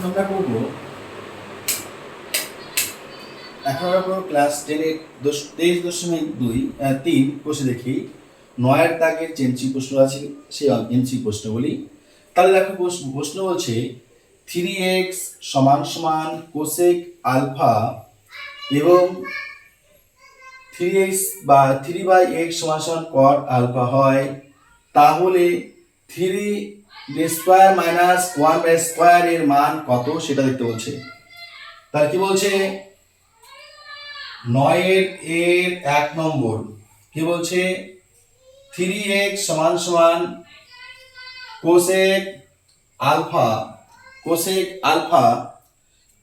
এখন আমরা করব, এখন আমরা করব ক্লাস টেনের দশ তেইশ দশমিক দুই তিন প্রশ্ন দেখি। নয়ের দাগের চেঞ্চি প্রশ্ন আছে, সেই এমসি প্রশ্নগুলি তাহলে দেখো প্রশ্ন বলছে থ্রি এক্স সমান সমান কোসেক আলফা এবং থ্রি এক্স বা থ্রি বাই এক্স সমান সমান কট আলফা হয়। তাহলে three square minus one by square এর মান কত সেটা দেখতে বলছে। তাহলে কি বলছে? নয়ের এর এক নম্বর। কি বলছে? থ্রি এক্স সমান সমান কোসেক আলফা কোসেক আলফা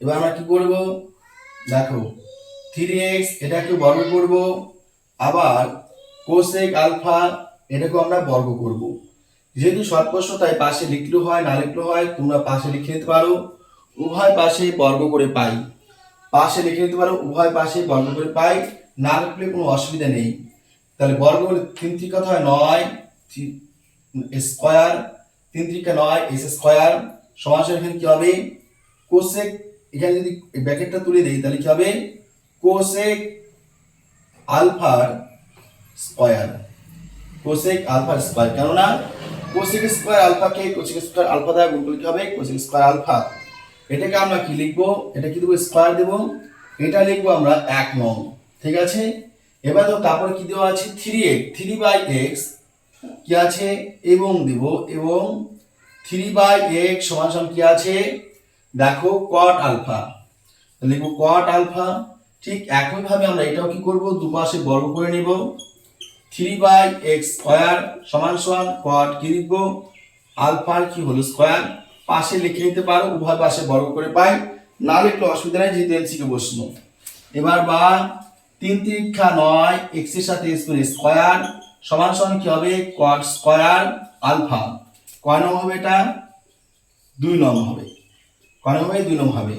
এবার আমরা কি করব? দেখো থ্রি এক্স এটাকে বর্গ করব, আবার কোসেক আলফা এটাকেও আমরা বর্গ করব। যেহেতু শর্ট প্রশ্ন তাই পাশে লিখলেও হয়, না লিখলেও হয়, তোমরা পাশে লিখে নিতে পারো। উভয় পাশে বর্গ করে পাই। পাশে লিখে নিতে পারো, উভয় পাশে বর্গ করে পাই। না লিখলে কোনো অসুবিধা নেই। তাহলে বর্গ করলে তিন ত্রিকা হয় নয় স্কোয়ার, তিন ত্রিকা নয়, এস স্কোয়ার। সমাসের এখানে কি হবে? কোসেক, এখানে যদি ব্র্যাকেটটা তুলে দিই, তাহলে কি হবে? কোসেক আলফার স্কোয়ার। কোসেক আলফার স্কোয়ার। কেননা কোসেক স্কোয়ার আলফাকে কোসেক স্কোয়ার আলফা দ্বারা গুণ করলে কি হবে? কোসেক স্কোয়ার আলফা এটাকে আমরা কি লিখব? এটা কি দেবো? স্কোয়ার দেবো। এটা লিখব আমরা এক নং। ঠিক আছে? এবার তো তারপর কি দেওয়া আছে? Three X three by X কি আছে? এবং দেব। এবং থ্রি বাই এক্স সমান সমান কি আছে? দেখো কট আলফা লিখব কট আলফা ঠিক একইভাবে আমরা এটাও কি করব? দুপাশে বর্গ করে নেব। থ্রি বাই এক্স স্কোয়ার সমান সমান কট কি লিখব? আলফার কি হলো স্কোয়ার পাশে লিখে নিতে পারো, উভয় পাশে বর্গ করে পাই। না লিখলে অসুবিধা নেই, যেহেতু এমসিকে প্রশ্ন এবার বা, তিন তিরিক্ষা নয় এক্সের সাথে স্কোয়ার সমান সমান কি হবে? কট স্কোয়ার আলফা কয় নং হবে এটা? দুই নং হবে। কয় নং হবে? দুই নং হবে।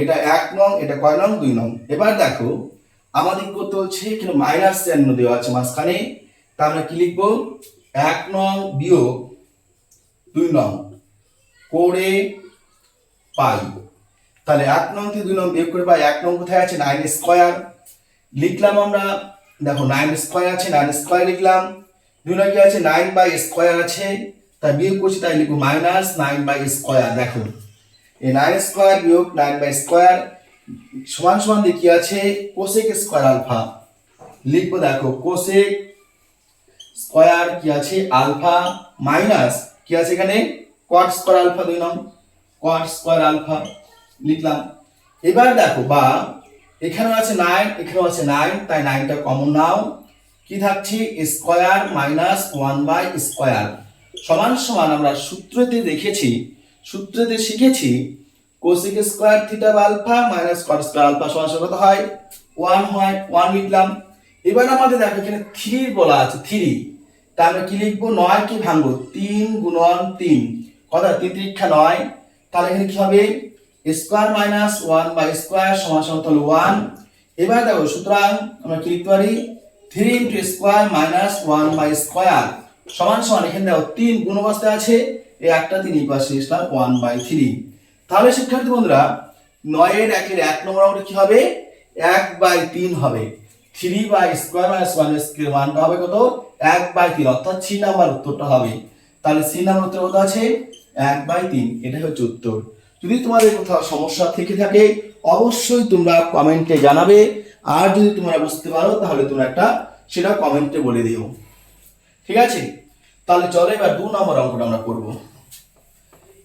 এটা এক নং, এটা কয় নং? দুই নং। এবার দেখো, আমাদের করতে হচ্ছে এখানে মাইনাস চিহ্ন দেওয়া আছে মাঝখানে। তা আমরা কি লিখব? এক নং বিয়োগ দুই নং করে পাই। তাহলে এক নং থেকে দুই নং বিয়োগ করে পাই, এক নং কোথায় আছে? নাইন স্কোয়ার লিখলাম আমরা, দেখো নাইন স্কোয়ার আছে নাইন স্কোয়ার লিখলাম। দুই নং কি আছে? নাইন বাই স্কোয়ার আছে। তাই বিয়োগ করছি, তাই লিখব মাইনাস নাইন বাই স্কোয়ার দেখো। এই নাইন স্কোয়ার বিয়োগ নাইন বাই স্কোয়ার সমান সমান দিয়ে কি আছে? কোসেক স্কোয়ার আলফা লিখব, দেখো কোসেক স্কোয়ার কি আছে? আলফা মাইনাস কি আছে এখানে? কট স্কোয়ার আলফা দুই নং। কট স্কোয়ার আলফা লিখলাম। এবার দেখো, বা এখানেও আছে নাইন এখানেও আছে নাইন তাই নাইনটা কমন নাও। কি থাকছে? Square minus one by square. সমান সমান আমরা সূত্রতে দেখেছি, সূত্রতে শিখেছি cosec square theta alpha minus cot square alpha সমান সমান হয়? ওয়ান হয় ওয়ান লিখলাম। এবার আমাদের দেখো, এখানে থ্রি বলা আছে, থ্রি। তা আমরা কি লিখব? নয় কি ভাঙবো? তিন গুণন তিন। কথা, তিন নয়। তাহলে এখানে কি হবে? Square minus one by square সমান সমান ওয়ান। এবার দেখো, সুতরাং আমরা কি লিখতে পারি? Three into square minus one by square সমান সমান, এখানে দেখো, তিন গুণ অবস্থায় আছে। এই একটা তিন পাশে ইসলাম ওয়ান বাই থ্রি। তাহলে শিক্ষার্থী বন্ধুরা, নয়ের একের এক নম্বর অঙ্কটা কি হবে? এক বাই তিন হবে। Three by square minus one square মানটা হবে কত? এক বাই তিন, অর্থাৎ সি নাম্বার উত্তরটা হবে। তাহলে সি নাম্বার উত্তর কত আছে? এক বাই তিন, এটাই হচ্ছে উত্তর। যদি তোমাদের কোথাও সমস্যা থেকে থাকে, অবশ্যই তোমরা কমেন্টে জানাবে। আর যদি তোমরা বুঝতে পারো, তাহলে তোমরা একটা সেটা কমেন্টে বলে দিও। ঠিক আছে? তাহলে চলো এবার দু নম্বর অঙ্কটা আমরা করব।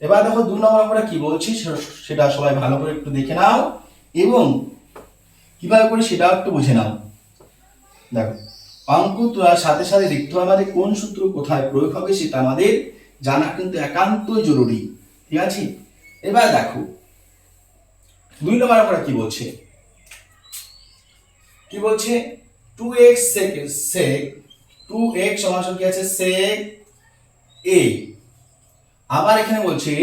এবার দেখো দু নম্বর অঙ্কটা কি বলছি সেটা সবাই ভালো করে একটু দেখে নাও। এবং কীভাবে করে সেটাও একটু বুঝে নাও। দেখো অঙ্ক তোলার সাথে সাথে হবে আমাদের কোন সূত্র কোথায় প্রয়োগ হবে সেটা আমাদের জানা কিন্তু একান্তই জরুরি, ঠিক আছে? এবার দেখো, দুই নম্বর আমরা কি বলছে? কি বলছে? Two x sec sec two x সমান কি আছে? সেক এ আবার এখানে বলছে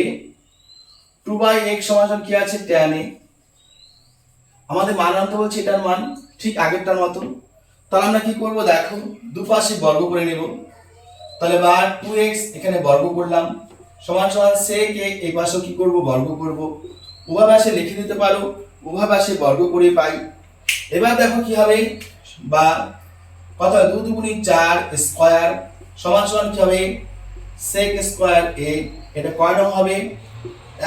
টু বাই এক্স সমান কি আছে? ট্যান এ আমাদের মান আনতে বলছে এটার মান, ঠিক আগেরটার মতো তাহলে আমরা কি করব? দেখো, দুপাশে বর্গ করে নেব। তাহলে বা টু এক্স এখানে বর্গ করলাম। সমান সমান সেক এ এই পাশেও কি করব? বর্গ করব। উভয় লিখে দিতে পারো। উভয় পাশে বর্গ করে পাই। এবার দেখো কি হবে? বা কত? দু দুগুণি চার স্কোয়ার সমান সমান কি হবে? সেক স্কোয়ার এ এটা কয় নং হবে?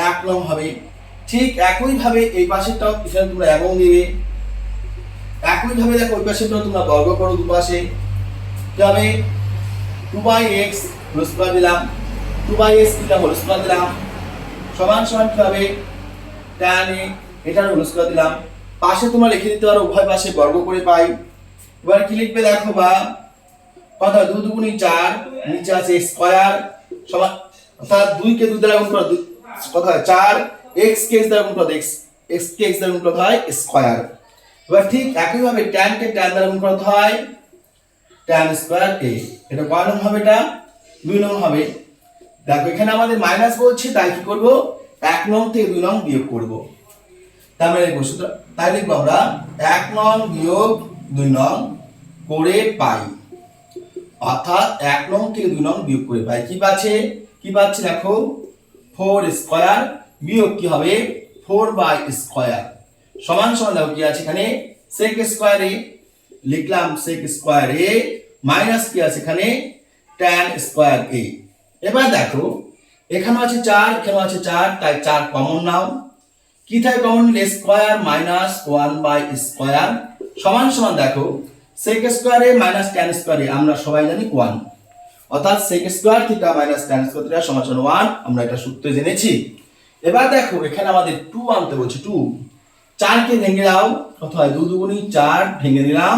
এক নং হবে। ঠিক একইভাবে এই পাশেরটাও এখানে তোমরা এবং দিবে। একইভাবে দেখো ওই পাশে তোমরা বর্গ করো দুপাশে হবে টু বাই এক্স হোল দিলাম। টু বাই এক্স দিলাম হোল দিলাম। সমান সমান কি হবে? tan এ এটার হোল দিলাম। পাশে তোমরা লিখে দিতে পারো, উভয় পাশে বর্গ করে পাই। এবার কি লিখবে দেখো বা? কথা? দু দুগুণি চার, নিচে আছে স্কোয়ার সমান, অর্থাৎ দুই কে দুই দ্বারা গুণ করো হয় চার এক্স কে x দ্বারা গুণ করো এক্স এক্স কে x দ্বারা গুণ করতে হয় স্কোয়ার এবার ঠিক একইভাবে tan কে tan দ্বারা গুণ করতে হয় tan স্কোয়ার এ এটা কয় নং হবে এটা? দুই নং হবে। দেখো, এখানে আমাদের মাইনাস বলছে, তাই কি করব? এক নং থেকে দুই নং বিয়োগ করব। তার মানে লিখব তাই লিখব আমরা এক নং বিয়োগ দুই নং করে পাই। অর্থাৎ এক নং থেকে দুই নং বিয়োগ করে পাই। কি পাচ্ছে? কি পাচ্ছে দেখো? ফোর স্কোয়ার বিয়োগ কি হবে? ফোর বাই স্কোয়ার সমান সমান দেখো কি আছে এখানে সেক স্কোয়ারে লিখলাম সেক স্কোয়ার এ মাইনাস কি আছে এখানে ট্যান স্কোয়ার এ এবার দেখো এখানে আছে চার এখানে আছে চার, তাই চার কমন নাও। কি থাকে common square minus one by square সমান সমান দেখো সেক স্কোয়ারে মাইনাস ট্যান স্কোয়ারে আমরা সবাই জানি ওয়ান অর্থাৎ sec square theta minus tan square theta সমান ওয়ান আমরা এটা সূত্রে জেনেছি। এবার দেখো, এখানে আমাদের টু আনতে বলছে টু চারকে ভেঙে দাও হয় দু দুগুণি চার ভেঙে দিলাম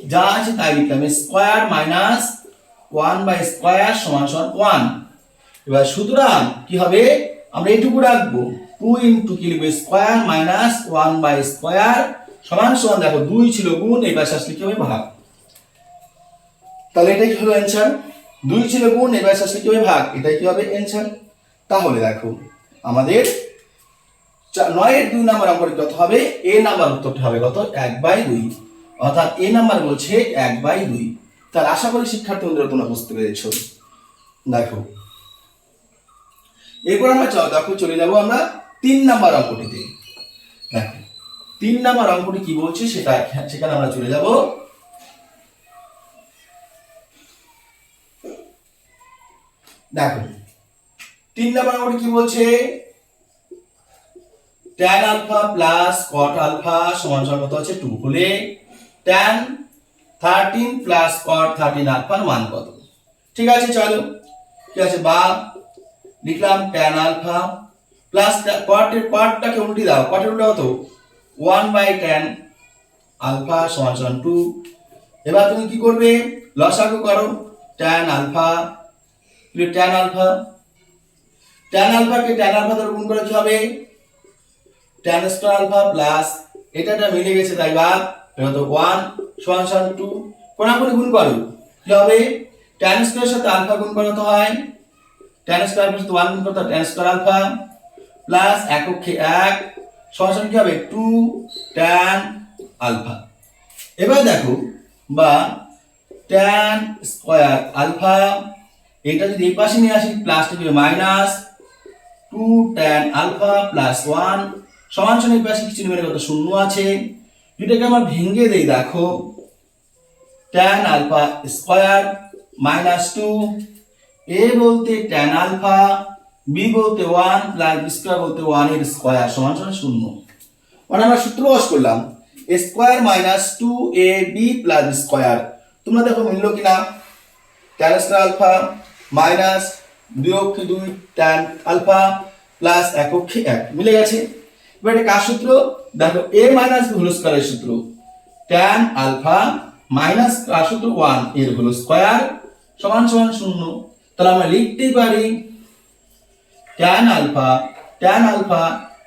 যা আছে তাই লিখলাম square minus one by square সমান সমান ওয়ান। এবার সুতরাং কি হবে? আমরা এইটুকু রাখব। টু ইন্টু কি লিখব? Square minus one by square সমান সমান, দেখো দুই ছিল গুণ এই পাশে আসলে হবে? ভাগ। তাহলে এটাই হলো অ্যান্সার দুই ছিল গুণ পাশে আসলে কি হবে? ভাগ। এটাই কি হবে অ্যান্সার তাহলে দেখো, আমাদের নয়ের দুই নাম্বার অঙ্কের কত হবে, এ নাম্বার উত্তরটা হবে কত? এক বাই দুই। অর্থাৎ এ নাম্বার বলছে এক বাই দুই। তাহলে আশা করি শিক্ষার্থী তোমরা বুঝতে পেরেছ। দেখো। এরপর আমরা দেখো চলে আমরা তিন নাম্বার অঙ্কটিতে। দেখো, তিন নাম্বার অঙ্কটি কি বলছে সেটা সেখানে আমরা চলে যাব। দেখো, তিন নাম্বার অঙ্কটি কি বলছে? Tan alpha plus cot alpha সমান সমান কত আছে 2 হলে tan 13 প্লাস cot 13 আলফার মান কত? ঠিক আছে, চলো। ঠিক আছে? বা, লিখলাম tan আলফা প্লাস cot এর cotটাকে দাও। এর উল্টা কত 1 বাই tan আলফা সমান সমান 2 এবার তুমি কি করবে? লসাগু করো। tan alpha tan alpha tan আলফাকে tan আলফা দ্বারা গুণ করে কি হবে? Tan স্কয়ার আলফা প্লাস এটা এটা মিলে গেছে তাই বাদ, এটা তো 1 সমান সমান 2 কোনাকুনি গুণ করো। কি হবে? tan স্কয়ারের সাথে আলফা গুণ করলে তো হয়। tan স্কয়ার প্লাস 1 গুণ করতে tan স্কয়ার আলফা। প্লাস এককে 1 সমান কি হবে? 2 tan আলফা। এবার দেখো, বা tan স্কয়ার আলফা, এটা যদি এই পাশে নিয়ে আসি প্লাস টা minus two tan alpha plus one এই পাশে কিছু নেবেন কত শূন্য আছে। এটাকে আমরা ভেঙে দেই, দেখো। Tan alpha square minus two a বলতে ট্যান আলফা বি বলতে ওয়ান প্লাস বি স্কোয়ার বলতে ওয়ানের স্কোয়ার সমান সমান শূন্য। মানে আমরা সূত্র বস করলাম square minus two a b plus square তোমরা দেখো মিললো কিনা? ট্যান স্কোয়ার আলফা মাইনাস দুই অক্ষে দুই? ট্যান আলফা প্লাস এক অক্ষে এক। মিলে গেছে? এবার এটা কার সূত্র? দেখো এ মাইনাস হোল স্কোয়ারের সূত্র। ট্যান আলফা মাইনাস কার সূত্র? ওয়ানের হোল স্কোয়ার সমান সমান শূন্য। তাহলে আমরা লিখতেই পারি tan alpha tan alpha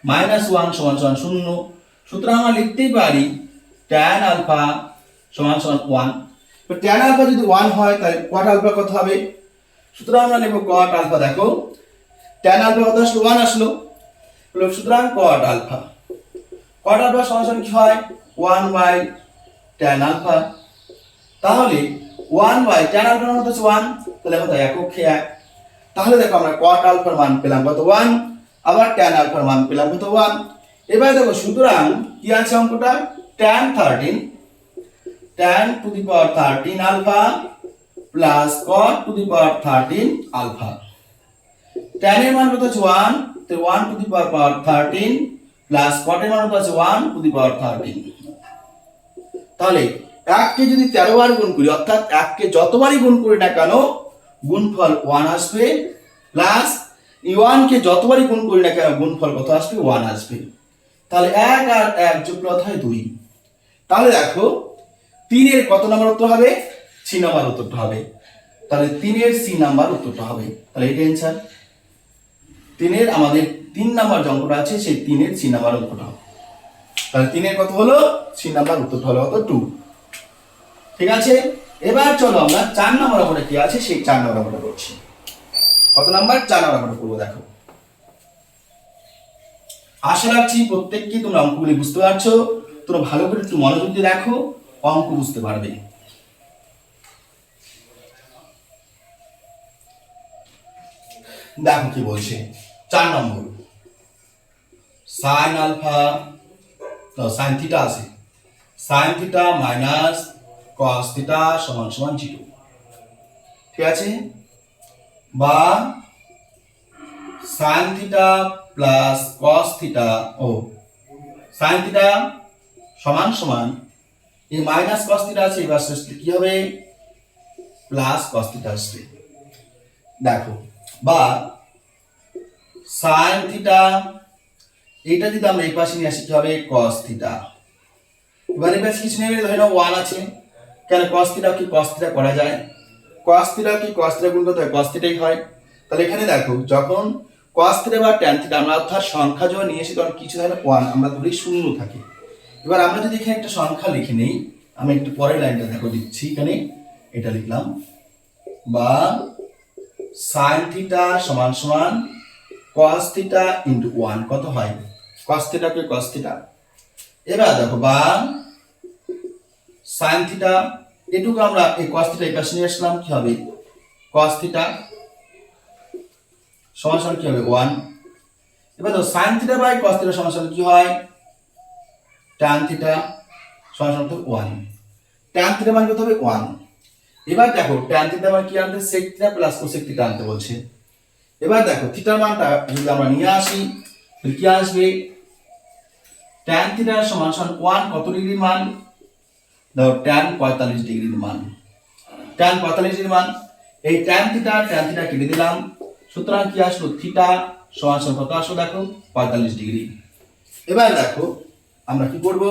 minus one সমান সমান শূন্য। সুতরাং আমরা লিখতেই পারি ট্যান আলফা সমান সমান ওয়ান ট্যান আলফা যদি ওয়ান হয়, তাহলে কট আলফা কত হবে? সুতরাং আমরা লিখব কট আলফা দেখো। ট্যান আলফা কত আসলো? ওয়ান আসলো। সুতরাং কট আলফা কট আলফা সমান কি হয়? ওয়ান বাই ট্যান আলফা তাহলে ওয়ান বাই ট্যান আলফার মতো হচ্ছে ওয়ান তাহলে কত? এক অক্ষে এক। তাহলে দেখো আমরা কট আলফার মান পেলাম কত? ওয়ান আবার ট্যান আলফার মান পেলাম কত? ওয়ান এবার দেখো, সুতরাং কি আছে অঙ্কটা? Tan thirteen tan to the power thirteen alpha plus cot to the power thirteen alpha ট্যানের মান কত আছে? ওয়ান তো one to the power power thirteen plus কটের মান কত আছে? One to the power thirteen তাহলে, এককে যদি তেরো বার গুণ করি, অর্থাৎ এককে যতবারই গুণ করি না কেন, গুণফল ওয়ান আসবে। প্লাস ওয়ানকে যতবারই গুণ করি না কেন, গুণফল কত আসবে? ওয়ান আসবে। তাহলে এক আর এক যোগ হয় দুই। তাহলে দেখো, তিনের কত নাম্বার উত্তর হবে? সি নাম্বার উত্তরটা হবে। তাহলে তিনের সি নাম্বার উত্তরটা হবে। তাহলে এটা অ্যান্সার তিনের আমাদের তিন নাম্বার যে আছে, সেই তিনের সি নাম্বার উত্তরটা হবে। তাহলে তিনের কত হলো? সি নাম্বার উত্তরটা হলো কত? টু। ঠিক আছে? এবার চলো আমরা চার নাম্বার অঙ্কটা কি আছে, সেই চার নাম্বার অঙ্কটা করছি। কত নাম্বার? চার নাম্বার অঙ্কটা করব, দেখো। আশা রাখছি প্রত্যেককে তোমরা অঙ্কগুলি বুঝতে পারছ। তোমরা ভালো করে একটু মনোযোগ দিয়ে দেখো, অঙ্ক বুঝতে পারবে। দেখো কি বলছে। চার নম্বর। সাইন আলফা সাইন থিটা আছে। Sine theta minus cos theta সমান সমান জিরো ঠিক আছে? বা sine theta plus cos theta ও সাইন থিটা সমান সমান এই মাইনাস কস থিটা আছে, এবার শেষে কি হবে? প্লাস কস থিটা আসবে দেখো, বা সাইন থিটা এটা যদি আমরা এই পাশে নিয়ে আসি, কি হবে? Cos theta. এবার এই পাশে কিছু নেই ধরে নাও ওয়ান আছে। কেন কস থিটা কি কস থিটা করা যায়? কস থিটা কি কস থিটা গুণ করতে হয়? কস থিটাই হয়। তাহলে এখানে দেখো, যখন কস থিটা বা ট্যান থিটা আমরা অর্থাৎ সংখ্যা যখন নিয়ে এসি তখন কিছু থাকে ওয়ান আমরা ধরি শূন্য থাকে। এবার আমরা যদি এখানে একটা সংখ্যা লিখে নেই, আমি একটু পরের লাইনটা দেখো দিচ্ছি এখানে। এটা লিখলাম, বা সাইন থিটা সমান সমান কস থিটা ইন্টু ওয়ান কত হয়? কস থিটা কে কস থিটা এবার দেখো বা সাইন থিটা এটুকু আমরা এই কস থিটা এই পাশে নিয়ে আসলাম, কি হবে? কস থিটা সমান কি হবে? ওয়ান এবার দেখো sine theta by cos theta সমান কি হয়? ট্যান থিটা সমান সমান ওয়ান ট্যান থিটা মান কত হবে? ওয়ান এবার দেখো ট্যান থিটা মান কি আনতে? Sec theta plus cosec theta আনতে বলছে। এবার দেখো থিটার মানটা যদি আমরা নিয়ে আসি কি আসবে? ট্যান থিটার সমান সমান ওয়ান কত ডিগ্রির মান? ধরো ট্যান পঁয়তাল্লিশ ডিগ্রির মান। ট্যান পঁয়তাল্লিশ ডিগ্রির মান, এই ট্যান থিটা ট্যান থিটা কেটে দিলাম। সুতরাং কি আসলো? থিটা সমান সমান কত আসলো দেখো? পঁয়তাল্লিশ ডিগ্রি। এবার দেখো, আমরা কি করব?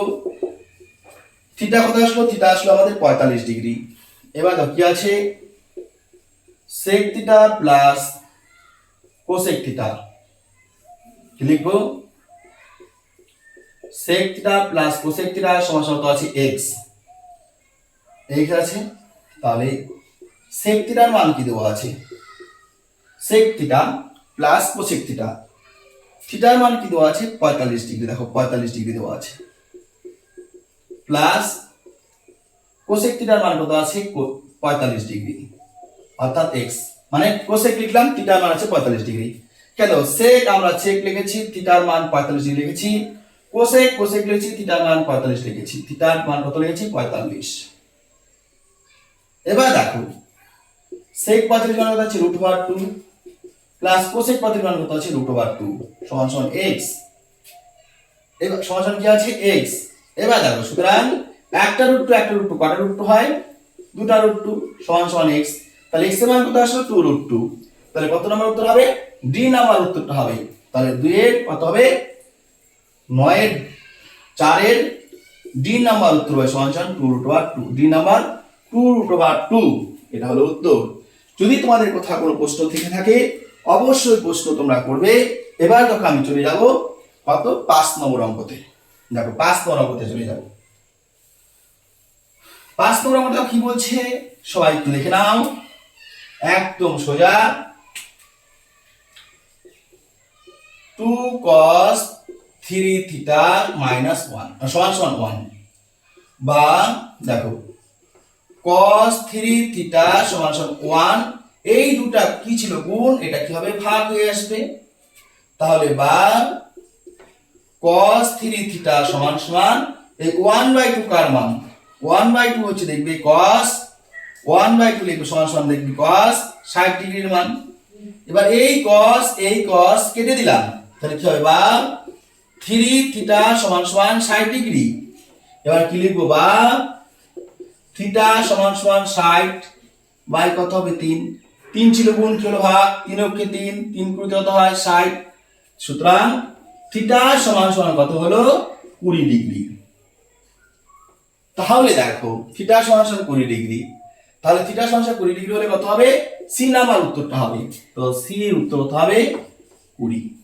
থিটা কত আসলো? থিটা আসলো আমাদের পঁয়তাল্লিশ ডিগ্রি। এবার দেখো কি আছে? Sec theta plus cosec theta লিখব? সেক প্লাস কোসেক থিটা সমান আছে এক্স এক্স আছে? তাহলে সেক মান কি দেওয়া আছে? সেক প্লাস কোসেক থিটা থিটার মান কি দেওয়া আছে? পঁয়তাল্লিশ ডিগ্রি। দেখো, পঁয়তাল্লিশ ডিগ্রি দেওয়া আছে। প্লাস কোসেক থিটার মান কত আছে? পঁয়তাল্লিশ ডিগ্রি। অর্থাৎ এক্স মানে কোসেক লিখলাম থিটার মান আছে পঁয়তাল্লিশ ডিগ্রি কেন? সেক আমরা চেক লিখেছি থিটার মান পঁয়তাল্লিশ ডিগ্রি লিখেছি। কোসেক কোসেক লিখেছি থিটার মান পঁয়তাল্লিশ লিখেছি। থিটার মান কত লিখেছি? পঁয়তাল্লিশ। এবার দেখো সেক পঁয়তাল্লিশ মান কত আছে? Root over two plus cosec পঁয়তাল্লিশ মান কত আছে? রুট ওভার টু সমান সমান এক্স এবার সমান সমান কি আছে? এক্স এবার দেখো, সুতরাং একটা রুট টু একটা রুট টু কটা রুট টু হয়? দুটা রুট টু সমান সমান এক্স তাহলে এক্সের মান কত আসলো টু রুট টু তাহলে কত নম্বর উত্তর হবে? ডি নাম্বার উত্তরটা হবে। তাহলে দুইয়ের কত হবে? নয়ের চারের ডি নাম্বার উত্তর হবে সমান সমান two root over two D number two root over two এটা হলো উত্তর। যদি তোমাদের কোথাও কোনো প্রশ্ন থেকে থাকে, অবশ্যই প্রশ্ন তোমরা করবে। এবার দেখো আমি চলে যাব কত? পাঁচ নম্বর অঙ্কতে। দেখো, পাঁচ নম্বর অঙ্কতে চলে যাব। পাঁচ নম্বর অঙ্কটা কি বলছে? সবাই একটু দেখে নাও। একদম সোজা। Two cos three theta minus one সমান সমান ওয়ান বা দেখো কস থ্রি থিটা সমান সমান ওয়ান এই দুটা কি ছিল গুণ? এটা কি হবে ভাগ হয়ে আসবে? তাহলে বা কস থ্রি থিটা সমান সমান, এই ওয়ান বাই টু কার মান? ওয়ান বাই টু হচ্ছে দেখবে cos ওয়ান বাই টু লিখবে, সমান সমান দেখবি। কস ষাট ডিগ্রির মান। এবার এই cos, এই কস কেটে দিলাম। তাহলে কি হবে? বা থ্রি, থিটা সমান সমান ষাট ডিগ্রি। এবার কি লিখব? বা থিটা সমান সমান ষাট বাই কত হবে? তিন। তিন ছিল গুণ, কি হলো ভাগ? তিন অক্ষে তিন। তিন কুড়িতে কত হয়? ষাট। সুতরাং থিটা সমান সমান কত হলো? কুড়ি ডিগ্রি। তাহলে দেখো, থিটা সমান সমান কুড়ি ডিগ্রি। তাহলে থিটা সমান কুড়ি ডিগ্রি হলে কত হবে? সি নাম্বার উত্তরটা হবে। তো সি উত্তর হতে হবে? কুড়ি।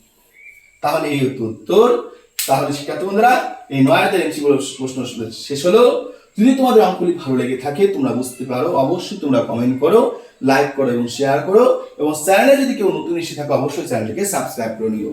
তাহলে এই উত্তর। তাহলে শিক্ষার্থী বন্ধুরা, এই নয় তারিখ প্রশ্ন শেষ হলো। যদি তোমাদের অঙ্কগুলি ভালো লেগে থাকে, তোমরা বুঝতে পারো। অবশ্যই তোমরা কমেন্ট করো লাইক করো এবং শেয়ার করো। এবং চ্যানেলে যদি কেউ নতুন এসে থাকে, অবশ্যই চ্যানেলটিকে সাবস্ক্রাইব করে নিও।